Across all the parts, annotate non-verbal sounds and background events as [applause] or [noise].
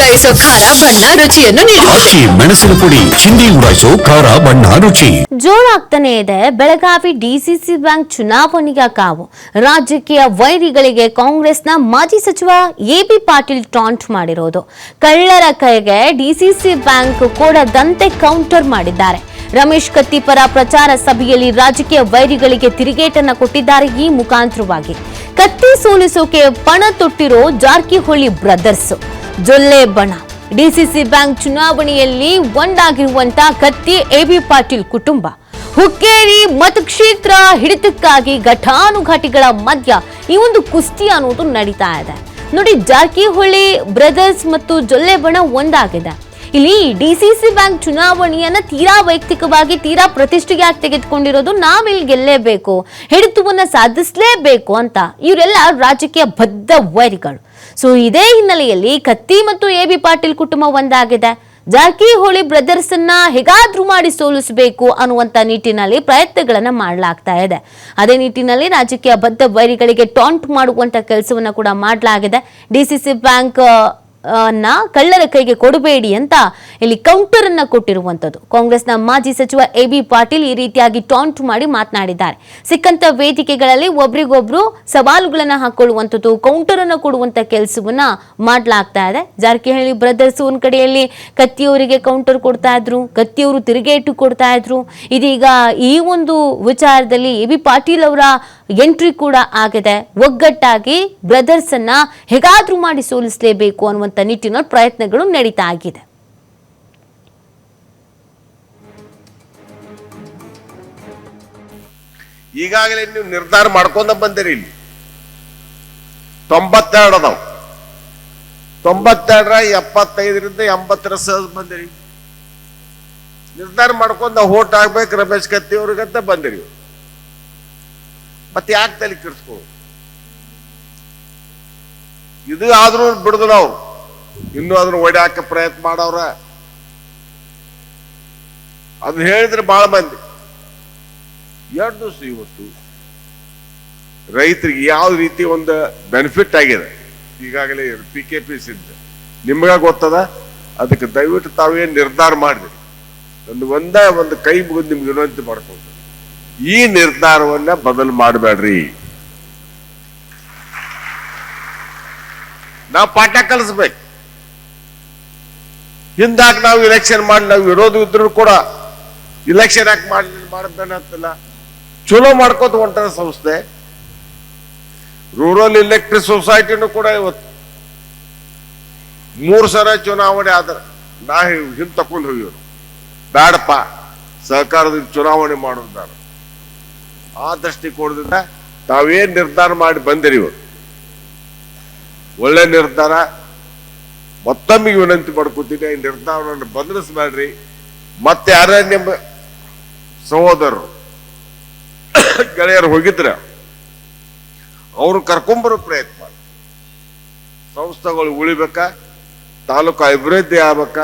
ಉಡಾಯಿಸೋ ಖಾರ ಬಣ್ಣ ರುಚಿಯನ್ನು ನೀಡುತ್ತದೆ ಮೆಣಸಿನ ಪುಡಿ ಚಿಂದಿ ಉಡಾಯಿಸೋ ಖಾರ ಬಣ್ಣ ರುಚಿ. ಜೋರಾಗ್ತಾನೆ ಇದೆ. ಬೆಳಗಾವಿ ಡಿಸಿಸಿ ಬ್ಯಾಂಕ್ ಚುನಾವಣೆಯ ಕಾವು. ರಾಜಕೀಯ ವೈರಿಗಳಿಗೆ ಕಾಂಗ್ರೆಸ್ನ ಮಾಜಿ ಸಚಿವ ಎಬಿ ಪಾಟೀಲ್ ಟಾಂಟ್ ಮಾಡಿರೋದು. ಕಳ್ಳರ ಕೈಗೆ ಡಿಸಿಸಿ ಬ್ಯಾಂಕ್ ಕೊಡದಂತೆ ಕೌಂಟರ್ ಮಾಡಿದ್ದಾರೆ. ರಮೇಶ್ ಕತ್ತಿ ಪರ ಪ್ರಚಾರ ಸಭೆಯಲ್ಲಿ ರಾಜಕೀಯ ವೈರಿಗಳಿಗೆ ತಿರುಗೇಟನ್ನ ಕೊಟ್ಟಿದ್ದಾರೆ ಈ ಮುಖಾಂತರವಾಗಿ. ಕತ್ತಿ ಸೋಲಿಸೋಕೆ ಪಣ ತೊಟ್ಟಿರೋ ಜಾರಕಿಹೊಳಿ ಬ್ರದರ್ಸ್. ಜೊಲ್ಲೆ ಬಣ ಡಿಸಿಸಿ ಬ್ಯಾಂಕ್ ಚುನಾವಣೆಯಲ್ಲಿ ಒಂದಾಗಿರುವಂತ ಕತ್ತಿ ಎಬಿ ಪಾಟೀಲ್ ಕುಟುಂಬ. ಹುಕ್ಕೇರಿ ಮತಕ್ಷೇತ್ರ ಹಿಡಿತಕ್ಕಾಗಿ ಘಟಾನುಘಾಟಿಗಳ ಮಧ್ಯ ಈ ಒಂದು ಕುಸ್ತಿ ಅನ್ನೋದು ನಡೀತಾ ಇದೆ. ನೋಡಿ, ಜಾರಕಿಹೊಳಿ ಬ್ರದರ್ಸ್ ಮತ್ತು ಜೊಲ್ಲೆ ಬಣ ಒಂದಾಗಿದೆ. ಇಲ್ಲಿ ಡಿಸಿಸಿ ಬ್ಯಾಂಕ್ ಚುನಾವಣೆಯನ್ನ ತೀರಾ ವೈಯಕ್ತಿಕವಾಗಿ, ತೀರಾ ಪ್ರತಿಷ್ಠೆಯಾಗಿ ತೆಗೆದುಕೊಂಡಿರೋದು ನಾವಿಲ್ಲಿ ಗೆಲ್ಲೇಬೇಕು, ಹಿಡಿತವನ್ನ ಸಾಧಿಸಲೇಬೇಕು ಅಂತ ಇವರೆಲ್ಲ ರಾಜಕೀಯ ಬದ್ಧ ವೈರಿಗಳು. ಸೊ ಇದೇ ಹಿನ್ನೆಲೆಯಲ್ಲಿ ಕತ್ತಿ ಮತ್ತು ಎ ಬಿ ಪಾಟೀಲ್ ಕುಟುಂಬ ಒಂದಾಗಿದೆ. ಜಾರಕಿಹೊಳಿ ಬ್ರದರ್ಸ್ ಅನ್ನ ಹೇಗಾದ್ರೂ ಮಾಡಿ ಸೋಲಿಸಬೇಕು ಅನ್ನುವಂತ ನಿಟ್ಟಿನಲ್ಲಿ ಪ್ರಯತ್ನಗಳನ್ನ ಮಾಡಲಾಗ್ತಾ ಇದೆ. ಅದೇ ನಿಟ್ಟಿನಲ್ಲಿ ರಾಜಕೀಯ ಬದ್ಧ ವೈರಿಗಳಿಗೆ ಟಾಂಟ್ ಮಾಡುವಂತ ಕೆಲಸವನ್ನ ಕೂಡ ಮಾಡಲಾಗಿದೆ. ಡಿಸಿಸಿ ಬ್ಯಾಂಕ್ ಅನ್ನ ಕಳ್ಳರ ಕೈಗೆ ಕೊಡಬೇಡಿ ಅಂತ ಇಲ್ಲಿ ಕೌಂಟರ್ ಅನ್ನ ಕೊಟ್ಟಿರುವಂತದ್ದು. ಕಾಂಗ್ರೆಸ್ನ ಮಾಜಿ ಸಚಿವ ಎ ಬಿ ಪಾಟೀಲ್ ಈ ರೀತಿಯಾಗಿ ಟಾಂಟ್ ಮಾಡಿ ಮಾತನಾಡಿದ್ದಾರೆ. ಸಿಕ್ಕಂತ ವೇದಿಕೆಗಳಲ್ಲಿ ಒಬ್ರಿಗೊಬ್ರು ಸವಾಲುಗಳನ್ನ ಹಾಕೊಳ್ಳುವಂಥದ್ದು ಕೌಂಟರ್ ಅನ್ನ ಕೊಡುವಂತ ಕೆಲಸವನ್ನ ಮಾಡಲಾಗ್ತಾ ಇದೆ. ಜಾರಕಿಹಳ್ಳಿ ಬ್ರದರ್ಸ್ ಒಂದ್ ಕಡೆಯಲ್ಲಿ ಕತ್ತಿಯವರಿಗೆ ಕೌಂಟರ್ ಕೊಡ್ತಾ ಇದ್ರು, ಕತ್ತಿಯವರು ತಿರುಗೇಟು ಕೊಡ್ತಾ ಇದ್ರು. ಇದೀಗ ಈ ಒಂದು ವಿಚಾರದಲ್ಲಿ ಎ ಬಿ ಪಾಟೀಲ್ ಅವರ ಎಂಟ್ರಿ ಕೂಡ ಆಗಿದೆ. ಒಗ್ಗಟ್ಟಾಗಿ ಬ್ರದರ್ಸ್ ಅನ್ನ ಹೇಗಾದ್ರೂ ಮಾಡಿ ಸೋಲಿಸಲೇಬೇಕು ಅನ್ನುವಂತ ನಿಟ್ಟಿನಲ್ಲಿ ಪ್ರಯತ್ನಗಳು ನಡೀತಾ ಆಗಿದೆ. ಈಗಾಗಲೇ ನೀವು ನಿರ್ಧಾರ ಮಾಡ್ಕೊಂಡ ಬಂದಿರಿ ಇಲ್ಲಿ. ತೊಂಬತ್ತೆರಡು ಅದಾವ. ತೊಂಬತ್ತೆರಡರ ಎಪ್ಪತ್ತೈದರಿಂದ ಎಂಬತ್ತರ ಸಹ ಬಂದಿರಿ. ನಿರ್ಧಾರ ಮಾಡ್ಕೊಂಡ ಹೋಟ್ ಆಗ್ಬೇಕು ರಮೇಶ್ ಕತ್ತಿ ಅವ್ರಿಗಂತ ಬಂದಿರಿ ಮತ್ತೆ ಯಾಕೆ ತಲೆ ಕೆಡಿಸ್ಕೊ ಇದು ಆದ್ರೂ ಬಿಡುದಿಲ್ಲ ಅವ್ರು ಇನ್ನೂ ಅದನ್ನ ಒಡ್ಯಾಕ ಪ್ರಯತ್ನ ಮಾಡವ್ರ. ಅದನ್ನ ಹೇಳಿದ್ರೆ ಬಹಳ ಮಂದಿ. ಎರಡು ದಿವಸ ಇವತ್ತು ರೈತರಿಗೆ ಯಾವ ರೀತಿ ಒಂದು ಬೆನಿಫಿಟ್ ಆಗಿದೆ? ಈಗಾಗಲೇ ಪಿ ಕೆ ಪಿ ನಿಮ್ಗ ಗೊತ್ತದ? ಅದಕ್ಕೆ ದಯವಿಟ್ಟು ತಾವೇ ನಿರ್ಧಾರ ಮಾಡಿದ್ರಿ ಒಂದು ಒಂದೇ ಒಂದು ಕೈ ಮುಗಿದು ನಿಮ್ಗೆ ವಿನಂತಿ ಮಾಡ್ಕೊಂಡು ಈ ನಿರ್ಧಾರವನ್ನ ಬದಲು ಮಾಡಬೇಡ್ರಿ. ನಾವು ಪಾಠ ಕಲಿಸ್ಬೇಕು. ಹಿಂದಾಗ ನಾವು ಇಲೆಕ್ಷನ್ ಮಾಡಿ ನಾವು ವಿರೋಧ ಇದ್ರು ಕೂಡ ಇಲೆಕ್ಷನ್ ಯಾಕೆ ಮಾಡಿ ಅಂತಲ್ಲ. ಚಲೋ ಮಾಡ್ಕೋತ ಹೊಂಟಾರ ಸಂಸ್ಥೆ. ರೂರಲ್ ಇಲೆಕ್ಟ್ರಿಕ್ ಸೊಸೈಟಿನೂ ಕೂಡ ಇವತ್ತು ಮೂರು ಸಲ ಚುನಾವಣೆ ಆದ್ರೆ ನಾ ಹಿಂದ್ ತಕೊಂಡ್ ಹೋಗಿವ್ರು ಬೇಡಪ್ಪ ಸಹಕಾರದಿಂದ ಚುನಾವಣೆ ಮಾಡೋದಾರ ಆ ದೃಷ್ಟಿಕೋನದಿಂದ ತಾವೇನ್ ನಿರ್ಧಾರ ಮಾಡಿ ಬಂದಿರಿ ಇವರು? ಒಳ್ಳೆ ನಿರ್ಧಾರ ಮತ್ತೊಮ್ಮೆ ವಿನಂತಿ ಮಾಡ್ಕೊತೀನಿ, ಈ ನಿರ್ಧಾರವನ್ನು ಬದಲಿಸಬೇಡ್ರಿ. ಮತ್ತೆ ಯಾರೇ ನಿಮ್ಮ ಸಹೋದರರು, ಗೆಳೆಯರು ಹೋಗಿದ್ರೆ, ಅವ್ರು ಕರ್ಕೊಂಬರೋ ಪ್ರಯತ್ನ. ಮಾಡಿ ಸಂಸ್ಥೆಗಳು ಉಳಿಬೇಕಾ, ತಾಲೂಕು ಅಭಿವೃದ್ಧಿ ಆಗ್ಬೇಕ,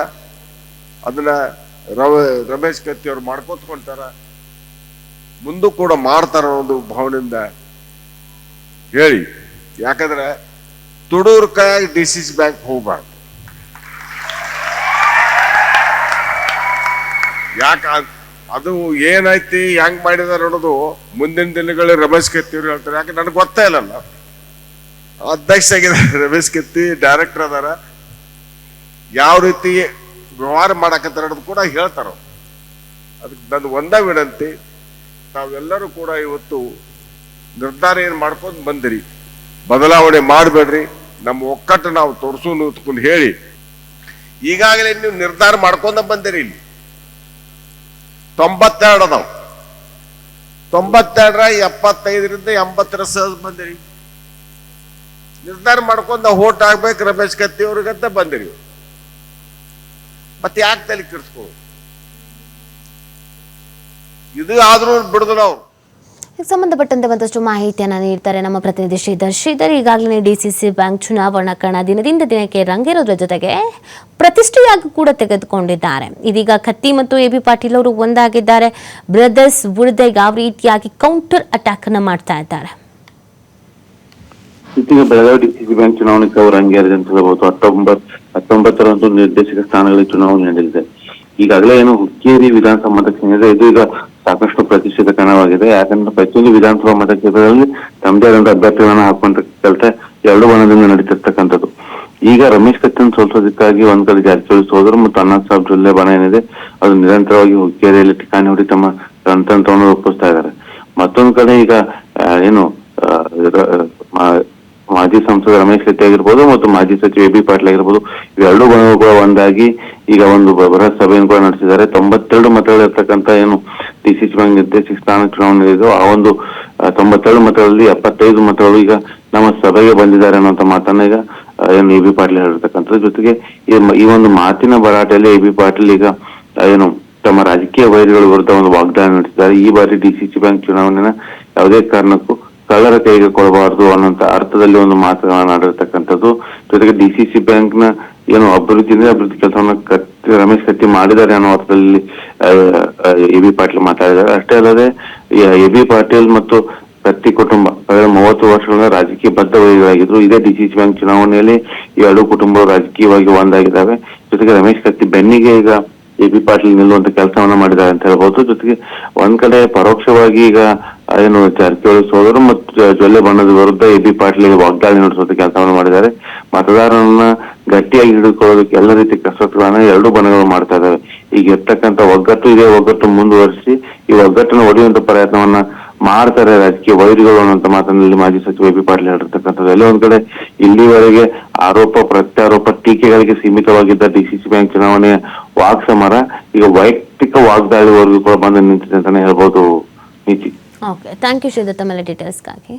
ಅದನ್ನ ರವ, ರಮೇಶ್ ಕತ್ತಿ ಅವ್ರು ಮಾಡ್ಕೊತ್ಕೊಳ್ತಾರ ಮುಂದೂ ಕೂಡ ಮಾಡ್ತಾರ ಅನ್ನೋ ಭಾವನೆಯಿಂದ ಹೇಳಿ. ಯಾಕಂದ್ರೆ ತುಡೂರ್ ಡಿ ಸಿ ಸಿ ಬ್ಯಾಂಕ್ ಹೋಗ್ಬಾರ್ದು. ಯಾಕ ಅದು ಏನೈತಿ ಹೆಂಗ್ ಮಾಡಿದಾರ ಅನ್ನೋದು ಮುಂದಿನ ದಿನಗಳಲ್ಲಿ ರಮೇಶ್ ಕತ್ತಿ ಅವ್ರು ಹೇಳ್ತಾರೆ. ಯಾಕೆ ನನಗೆ ಗೊತ್ತೇ ಇಲ್ಲಲ್ಲ. ಅಧ್ಯಕ್ಷ ಆಗಿದ್ದಾರೆ [laughs] ರಮೇಶ್ ಕತ್ತಿ ಡೈರೆಕ್ಟರ್ ಅದಾರ. ಯಾವ ರೀತಿ ವ್ಯವಹಾರ ಮಾಡಕತ್ತಾರ ಅನ್ನೋದು ಕೂಡ ಹೇಳ್ತಾರ ಅದಕ್ಕೆ ನನ್ನ ಒಂದೇ ವಿನಂತಿ, ತಾವೆಲ್ಲರೂ ಕೂಡ ಇವತ್ತು ನಿರ್ಧಾರ ಏನು ಮಾಡ್ಕೊಂಡು ಬಂದಿರಿ. ಬದಲಾವಣೆ ಮಾಡಬೇಡ್ರಿ. ನಮ್ಮ ಒಕ್ಕಟ್ಟು ನಾವು ತೋರಿಸು ನಿಂತ್ಕೊಂಡು ಹೇಳಿ. ಈಗಾಗಲೇ ನೀವು ನಿರ್ಧಾರ ಮಾಡ್ಕೊಂಡ ಬಂದಿರಿ ಇಲ್ಲಿ. ತೊಂಬತ್ತೆರಡು ಅದಾವ. ತೊಂಬತ್ತೆರಡರ ಎಪ್ಪತ್ತೈದರಿಂದ ಎಂಬತ್ತರ ಸಹಜ ಬಂದಿರಿ. ನಿರ್ಧಾರ ಮಾಡ್ಕೊಂಡು ಹೋಟ್ ಆಗ್ಬೇಕು ರಮೇಶ್ ಕತ್ತಿ ಅವ್ರಿಗಂತ ಬಂದಿರಿ. ಮತ್ತೆ ಯಾಕೆ ತಲೆ ಕೆಡಿಸ್ಕೊ ಇದು ಆದ್ರೂ ಅವ್ರು ಇದಕ್ಕೆ ಸಂಬಂಧಪಟ್ಟಂತೆ ಒಂದಷ್ಟು ಮಾಹಿತಿಯನ್ನ ನೀಡ್ತಾರೆ ನಮ್ಮ ಪ್ರತಿನಿಧಿ ಶ್ರೀಧರ್. ಶ್ರೀಧರ್ ಈಗಾಗಲೇ ಡಿಸಿಸಿ ಬ್ಯಾಂಕ್ ಚುನಾವಣಾ ಕಣ ದಿನದಿಂದ ದಿನಕ್ಕೆ ರಂಗೇರೋದ್ರ ಜೊತೆಗೆ ಪ್ರತಿಷ್ಠೆಯಾಗಿ ಕೂಡ ತೆಗೆದುಕೊಂಡಿದ್ದಾರೆ. ಇದೀಗ ಕತ್ತಿ ಮತ್ತು ಎ ಬಿ ಪಾಟೀಲ್ ಅವರು ಒಂದಾಗಿದ್ದಾರೆ. ಬ್ರದರ್ಸ್ ವಿರುದ್ಧ ಯಾವ ರೀತಿಯಾಗಿ ಕೌಂಟರ್ ಅಟ್ಯಾಕ್ ಅನ್ನ ಮಾಡ್ತಾ ಇದ್ದಾರೆ? ಬೆಳಗಾವಿ ಬ್ಯಾಂಕ್ ಚುನಾವಣೆ ಅಂತ ಅಕ್ಟೋಬರ್ ಹತ್ತೊಂಬತ್ತರಂದು ನಿರ್ದೇಶಕ ಸ್ಥಾನಗಳಿಗೆ ಚುನಾವಣೆ ನಡೆದಿದೆ. ಈಗಾಗಲೇ ಏನು ಹುಕ್ಕೇರಿ ವಿಧಾನಸಭಾ ಮತಕ್ಷೇತ್ರ ಇದು ಈಗ ಸಾಕಷ್ಟು ಪ್ರತಿಷ್ಠಿತ ಕಣವಾಗಿದೆ. ಯಾಕಂದ್ರೆ ಪ್ರತಿಯೊಂದು ವಿಧಾನಸಭಾ ಮತಕ್ಷೇತ್ರದಲ್ಲಿ ತಮ್ಮದೇ ಆದಂತ ಅಭ್ಯರ್ಥಿಗಳನ್ನ ಹಾಕುವಂತ ಕೆಲಸ ಎರಡು ಬಣದಿಂದ ನಡೀತಿರ್ತಕ್ಕಂಥದ್ದು. ಈಗ ರಮೇಶ್ ಕತ್ತನ್ ಸೋಲ್ಸೋದಕ್ಕಾಗಿ ಒಂದ್ ಕಡೆ ಜಾರಕಿಹೊಳಿ ಸೋದರು ಮತ್ತು ಅಣ್ಣಾ ಸಾಹೇಬ್ ಜಿಲ್ಲೆ ಬಣ ಏನಿದೆ, ಅದು ನಿರಂತರವಾಗಿ ಹುಕ್ಕೇರಿಯಲ್ಲಿ ಠಿಕಾಣಿ ಹೊಡಿ ತಮ್ಮ ರಣತಂತ್ರವನ್ನು ರೂಪಿಸ್ತಾ ಇದ್ದಾರೆ. ಮತ್ತೊಂದ್ ಕಡೆ ಈಗ ಏನು ಸಂಸದ ರಮೇಶ್ ಶೆಟ್ಟಿ ಆಗಿರ್ಬೋದು ಮತ್ತು ಮಾಜಿ ಸಚಿವ ಎ ಬಿ ಪಾಟೀಲ್ ಆಗಿರ್ಬೋದು. ಇವೆರಡೂ ಕೂಡ ಒಂದಾಗಿ ಈಗ ಒಂದು ಬೃಹತ್ ಸಭೆಯನ್ನು ಕೂಡ ನಡೆಸಿದ್ದಾರೆ. ತೊಂಬತ್ತೆರಡು ಮತಗಳಿರ್ತಕ್ಕಂಥ ಏನು ಡಿಸಿಸಿ ಬ್ಯಾಂಕ್ ನಿರ್ದೇಶಕ ಸ್ಥಾನ ಚುನಾವಣೆ ಇದೆ ಆ ಒಂದು ತೊಂಬತ್ತೆರಡು ಮತಗಳಲ್ಲಿ ಎಪ್ಪತ್ತೈದು ಮತಗಳು ಈಗ ನಮ್ಮ ಸಭೆಗೆ ಬಂದಿದ್ದಾರೆ ಅನ್ನುವಂತ ಮಾತನ್ನ ಈಗ ಏನು ಎ ಬಿ ಪಾಟೀಲ್ ಹೇಳಿರ್ತಕ್ಕಂಥದ್ದು. ಜೊತೆಗೆ ಈ ಒಂದು ಮಾತಿನ ಭರಾಟೆಯಲ್ಲಿ ಎ ಬಿ ಪಾಟೀಲ್ ಈಗ ಏನು ತಮ್ಮ ರಾಜಕೀಯ ವೈರಿಗಳ ವಿರುದ್ಧ ಒಂದು ವಾಗ್ದಾನ ನಡೆಸಿದ್ದಾರೆ. ಈ ಬಾರಿ ಡಿಸಿಸಿ ಬ್ಯಾಂಕ್ ಚುನಾವಣೆನ ಯಾವುದೇ ಕಾರಣಕ್ಕೂ ಕಳ್ಳರ ಕೈಗೆ ಕೊಡಬಾರದು ಅನ್ನೋಂತ ಅರ್ಥದಲ್ಲಿ ಒಂದು ಮಾತುಗಳನ್ನ ಜೊತೆಗೆ ಸಿ ಬ್ಯಾಂಕ್ನ ಏನು ಅಭಿವೃದ್ಧಿ ಅಂದ್ರೆ ಅಭಿವೃದ್ಧಿ ಕೆಲಸವನ್ನ ಕತ್ತಿ, ರಮೇಶ್ ಕತ್ತಿ ಮಾಡಿದ್ದಾರೆ ಅನ್ನೋ ಅರ್ಥದಲ್ಲಿ ಎ ಬಿ ಪಾಟೀಲ್ ಮಾತಾಡಿದ್ದಾರೆ. ಅಷ್ಟೇ ಅಲ್ಲದೆ ಎ ಬಿ ಪಾಟೀಲ್ ಮತ್ತು ಕತ್ತಿ ಕುಟುಂಬ, ಕಳೆದ ಮೂವತ್ತು ವರ್ಷಗಳ ರಾಜಕೀಯ ಬದ್ಧ ಡಿ ಇದೇ ಸಿ ಬ್ಯಾಂಕ್ ಚುನಾವಣೆಯಲ್ಲಿ ಎರಡು ಕುಟುಂಬಗಳು ರಾಜಕೀಯವಾಗಿ ಒಂದಾಗಿದ್ದಾವೆ. ಜೊತೆಗೆ ರಮೇಶ್ ಕತ್ತಿ ಬೆನ್ನಿಗೆ ಈಗ ಎ ಪಾಟೀಲ್ ನಿಲ್ಲುವಂತ ಕೆಲಸವನ್ನ ಮಾಡಿದ್ದಾರೆ ಅಂತ ಹೇಳ್ಬೋದು. ಜೊತೆಗೆ ಒಂದ್ ಕಡೆ ಪರೋಕ್ಷವಾಗಿ ಈಗ ಏನು ಜಾರಕಿಹೊಳಿ ಸೋದರು ಮತ್ತು ಜೊಲ್ಲೆ ಬಣ್ಣದ ವಿರುದ್ಧ ಎ ಪಾಟೀಲ್ ವಾಗ್ದಾಳಿ ನಡೆಸುವಂತ ಕೆಲಸವನ್ನು ಮಾಡಿದ್ದಾರೆ. ಮತದಾರರನ್ನ ಗಟ್ಟಿಯಾಗಿ ಹಿಡಿದುಕೊಳ್ಳೋದಕ್ಕೆ ಎಲ್ಲ ರೀತಿ ಕಸರತ್ತುಗಳನ್ನ ಎರಡು ಬಣಗಳು ಮಾಡ್ತಾ ಇದ್ದಾವೆ ಈಗ ಇರ್ತಕ್ಕಂಥ ಒಗ್ಗಟ್ಟು ಇದೆ, ಒಗ್ಗಟ್ಟು ಮುಂದುವರಿಸಿ ಈ ಒಗ್ಗಟ್ಟನ್ನು ಒಡೆಯುವಂತ ಪ್ರಯತ್ನವನ್ನ ಮಾಡ್ತಾರೆ ರಾಜಕೀಯ ವೈರಿಗಳು ಅನ್ನೋಂತ ಮಾತಿನಲ್ಲಿ ಮಾಜಿ ಸಚಿವ ಎ ಪಾಟೀಲ್ ಹೇಳಿರ್ತಕ್ಕಂಥದ್ದು. ಎಲ್ಲ ಒಂದ್ ಕಡೆ ಇಲ್ಲಿವರೆಗೆ ಆರೋಪ, ಪ್ರತ್ಯಾರೋಪ, ಟೀಕೆಗಳಿಗೆ ಸೀಮಿತವಾಗಿದ್ದ ಡಿಸಿಸಿ ಬ್ಯಾಂಕ್ ಚುನಾವಣೆಯ ವಾಕ್ಸಮರ ಈಗ ವೈಯಕ್ತಿಕ ವಾಗ್ದಾಳಿವರೆಗೂ ಕೂಡ ಬಂದು ನಿಂತಿದೆ ಅಂತಾನೆ ಹೇಳ್ಬೋದು ನೀತಿ. ಓಕೆ ಥ್ಯಾಂಕ್ ಯು ಶ್ರೀದತ್ತ ಮೇಲೆ ಡೀಟೇಲ್ಸ್ಗಾಗಿ